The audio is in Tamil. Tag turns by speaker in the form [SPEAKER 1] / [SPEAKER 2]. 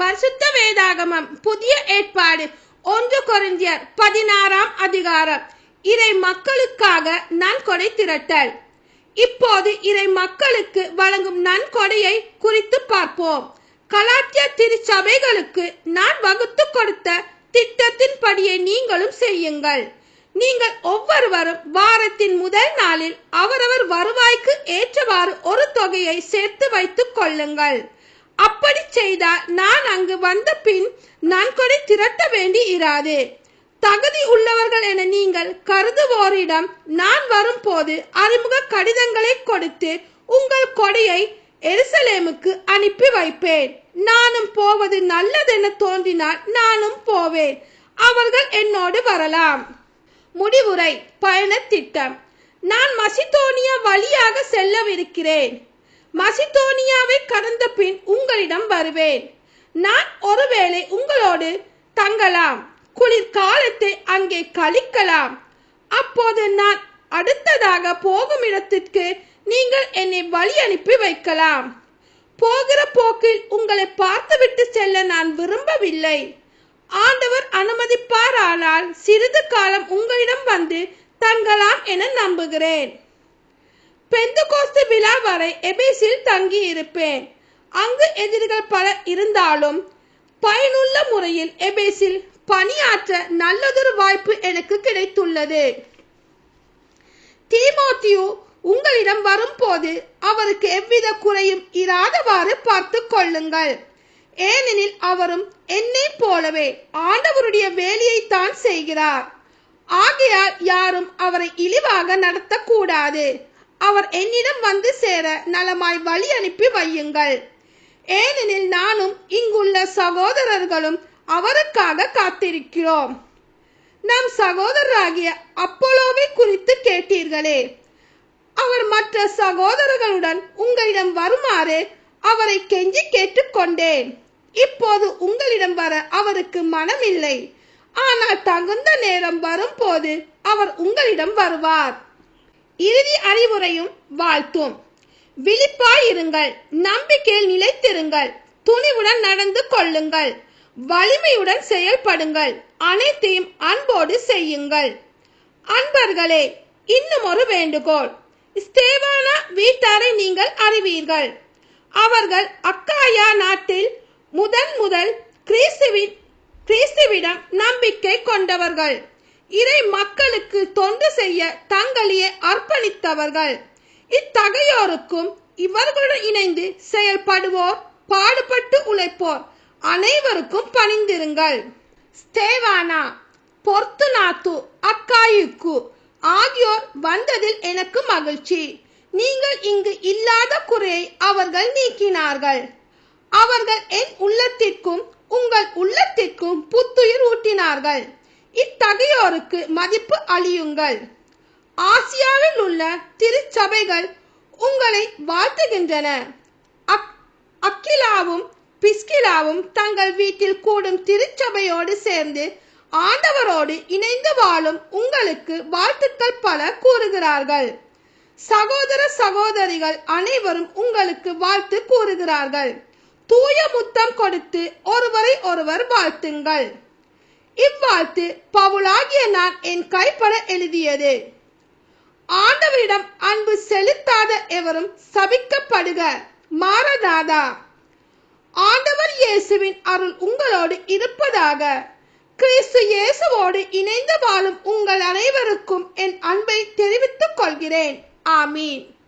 [SPEAKER 1] பரிசுத்த வேதாகமம் புதிய ஏற்பாடு ஒன்று கொரிந்தியர் பதினாறாம் அதிகாரம் இறை மக்களுக்காக நன்கொடை திரட்டல் இப்போது இறை மக்களுக்கு வழங்கும் நன்கொடையை குறித்து பார்ப்போம் கலாத்திய திருச்சபைகளுக்கு நான் வகுத்து கொடுத்த திட்டத்தின்படியே நீங்களும் செய்யுங்கள் நீங்கள் ஒவ்வொருவரும் வாரத்தின் முதல் நாளில் அவரவர் வருவாய்க்கு ஏற்றவாறு ஒரு தொகையை சேர்த்து வைத்துக் கொள்ளுங்கள் அப்படி செய்தால் நான் அங்கு வந்த பின் நன்கொடை திரட்ட வேண்டி இராது. தகுதி உள்ளவர்கள் என நீங்கள் கருதுவோரிடம் நான் வரும்போது அறிமுக கடிதங்களை கொடுத்து உங்கள் கொடையை எருசலேமுக்கு அனுப்பி வைப்பேன். நானும் போவது நல்லதென தோன்றினால் நானும் போவேன். அவர்கள் என்னோடு வரலாம். முடிவுரை பயண திட்டம். நான் மசிதோனியா வழியாக செல்லவிருக்கிறேன். மசிதோனியாவை கடந்த பின் உங்களிடம் வருவேன். நான் ஒருவேளை உங்களோடு தங்கலாம். குளிர்காலத்தை அங்கே கழிக்கலாம். அப்போது நான் அடுத்ததாக போகும் இடத்திற்கு நீங்கள் என்னை வழி அனுப்பி வைக்கலாம். போகிற போக்கில் உங்களை பார்த்துவிட்டு செல்ல நான் விரும்பவில்லை. ஆண்டவர் அனுமதிப்பார் ஆனால் சிறிது காலம் உங்களிடம் வந்து தங்கலாம் என நம்புகிறேன். பெந்துகோஸ்து விழா வரை எபேசில் தங்கி இருப்பேன் அங்கு எதிரிகள் பலர் இருந்தாலும் பயனுள்ள முறையில் எபேசில் பணியாற்ற நல்லதொரு வாய்ப்பு எனக்கு கிடைத்துள்ளது. தீமோத்தியு உங்களிடம் வரும்போது அவருக்கு எவ்வித குறையும் இராதவாறு பார்த்து கொள்ளுங்கள். ஏனெனில் அவரும் என்னை போலவே ஆண்டவருடைய வேலையை தான் செய்கிறார். ஆகையால் யாரும் அவரை இழிவாக நடத்தக்கூடாது. அவர் என்னிடம் வந்து சேர நலமாய் வழி அனுப்பி வையுங்கள். ஏனெனில் நானும் இங்குள்ள சகோதரர்களும் அவருக்காக காத்திருக்கிறோம். நம் சகோதரராகிய அப்போலோவை குறித்து கேட்டீர்களே. அவர் மற்ற சகோதரர்களுடன் உங்களிடம் வருமாறு அவரை கெஞ்சி கேட்டுக்கொண்டேன். இப்போது உங்களிடம் வர அவருக்கு மனமில்லை. ஆனால் தகுந்த நேரம் வரும்போது அவர் உங்களிடம் வருவார். இறுதி அறிவுரையும் வாழ்த்தும். விழிப்பாயிருங்கள் நம்பிக்கையில் நிலைத்திருங்கள் துணிவுடன் நடந்து கொள்ளுங்கள் வலிமையுடன் செயல்படுங்கள் அனைத்தையும் அன்போடு செய்யுங்கள். அன்பர்களே இன்னும் ஒரு வேண்டுகோள். ஸ்தேவான வீட்டாரை நீங்கள் அறிவீர்கள். அவர்கள் அக்காயா நாட்டில் முதன் முதல் கிறிஸ்துவின் கிறிஸ்துவிடம் நம்பிக்கை கொண்டவர்கள். இறை மக்களுக்கு தொண்டு செய்ய தங்களையே அர்ப்பணித்தவர்கள். இத்தகையோருக்கும் இவர்களுடன் இணைந்து செயல்படுவோர் பாடுபட்டு உழைப்போர் அனைவருக்கும் பணிந்திருங்கள். ஸ்தேவானா பொர்த்துநாத்து அக்காயுக்கு ஆகியோர் வந்ததில் எனக்கு மகிழ்ச்சி. நீங்கள் இங்கு இல்லாத குறையை அவர்கள் நீக்கினார்கள். அவர்கள் என் உள்ளத்திற்கும் உங்கள் உள்ளத்திற்கும் புத்துயிர் ஊட்டினார்கள். இத்தகையோருக்கு மதிப்பு அளியுங்கள். ஆசியாவில் உள்ள திருச்சபைகள் உங்களை வாழ்த்துகின்றன. அக்கிலாவும் பிஸ்கிலாவும் தங்கள் வீட்டில் கூடும் திருச்சபையோடு சேர்ந்து ஆண்டவரோடு இணைந்து வாழும் உங்களுக்கு வாழ்த்துக்கள் பல கூறுகிறார்கள். சகோதர சகோதரிகள் அனைவரும் உங்களுக்கு வாழ்த்து கூறுகிறார்கள். தூய முத்தம் கொடுத்து ஒருவரை ஒருவர் வாழ்த்துங்கள். இவ்வாழ்த்து பவுலாகிய நான் என் கைப்பட எழுதியது. ஆண்டவரிடம் அன்பு செலுத்தாத எவரும் சபிக்கப்படுக. மாறதாதா. ஆண்டவர் இயேசுவின் அருள் உங்களோடு இருப்பதாக. கிறிஸ்து இயேசுவோடு இணைந்து வாழும் உங்கள் அனைவருக்கும் என் அன்பை தெரிவித்துக் கொள்கிறேன். ஆமீன்.